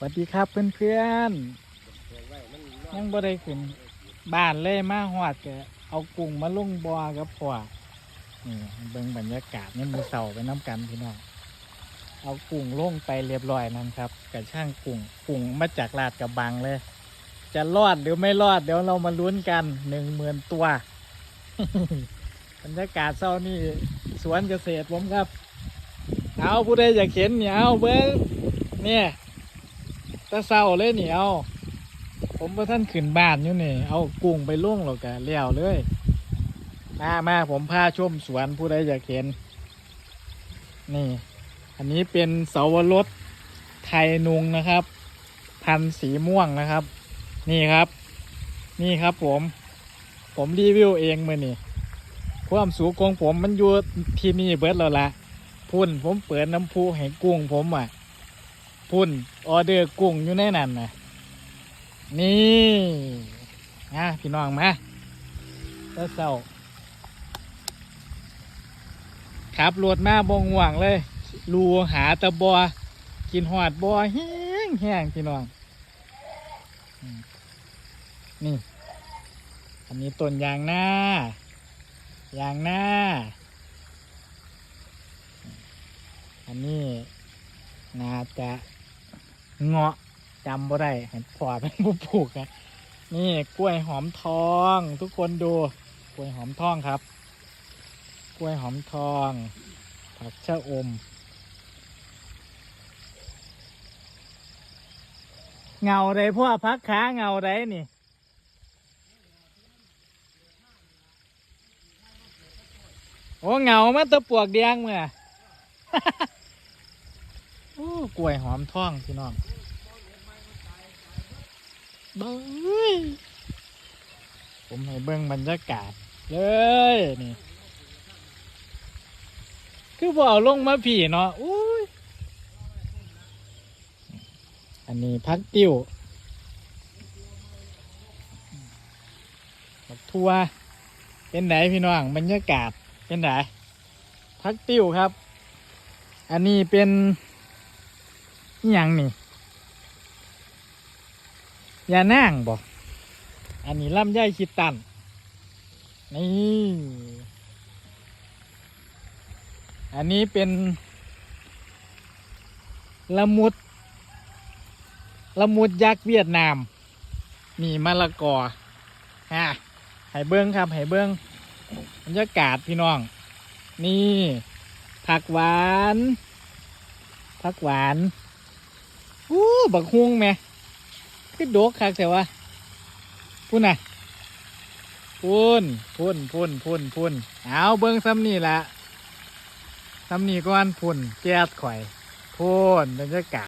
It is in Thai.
วัสดีครับเพื่อนๆยังบ่ได้ขึ้นบ้านเลยมาหอดแกเอากุ้งมาลุ่งบ่อกับพ่อนี่เบิ่งบรรยากาศนี่มือเสาไปน้ำกันพี่น้องเอากุ้งลงไปเรียบร้อยนั่นครับกับช่างกุ้งกุ้งมาจากลาดกระบังเลย จะรอดหรือไม่รอดเดี๋ยวเรามาลุ้นกันหนึ่งหมื่นตัวบรรยากาศเศร้านี่สวนเกษตรผมครับ เอาผู้ใดอยากเห็นเนี่ยเอาเบิ้งเนี่ย แตะเศร้าเลยเนี่ยเอาผมว่าท่านขึ้นบ้านอยู่นี่ เอากุ้งไปล่วงหรอกกเลี้ยวเลย มามาผมพาชมสวนผู้ใดอยากเห็น นี่ อันนี้เป็นเสาวรสไทยนุงนะครับ พันสีม่วงนะครับ นี่ครับ นี่ครับผม ผมรีวิวเองมือนี่ความสูงของผมมันอยู่ที่นี่เบิดแล้วละพุ่นผมเปิดน้ำพุให้กุ้งผมอะ พุ่นออเดอร์กุ้งอยู่ในนั้นนะนี่นะพี่น้องมาแล้วเศร้าขับรถมาบงหว่างเลยรูหาตะบอกินหอดบอแห้งแห้งพี่น้อง นี่ อันนี้ต้นยางหน้ายางหน้า อันนี้น่าจะ เงาะจำบ่ได้เห็นพอเป็นผู้ปลูกนะนี่กล้วยหอมทอง ทุกคนดูกล้วยหอมทองครับ กล้วยหอมทอง ผักชะอม เงาไดพ่อพักขาเงาไดนี่โอ้เงามาตะปวกแดงเมื่อ อ้กล้วยหอมท่องพี่น้องเบ้ยผมให้เบิ่งบรรยากาศ เลยนี่ คือบ่เอาลงมาผีเนาะอุ้ย อันนี้พักติ้วบักทัวเป็นไหนพี่น้องบรรยากาศเป็นไหนพักติ้วครับ อันนี้เป็น อย่างนี่ยานั่งบ่อันนี้ลำไยคิดตัน นี่ อันนี้เป็นละมุดละมุดยักษ์เวียดนาม มีมะละกอฮะให้เบิ้งครับให้เบิ้งบรรยากาศพี่น้อง นี่ ผักหวาน ผักหวาน อู้บักฮุงแม่คือโดกคักแต่ว่าพุ่นน่ะพุ่นพุ่นพุ่นพุ่นพุ่นเอาเบิ้งซ้ำนี่ละซ้ำนี่ก้อนพุ่นแก๊สข่อยพุ่นบรรยากาศ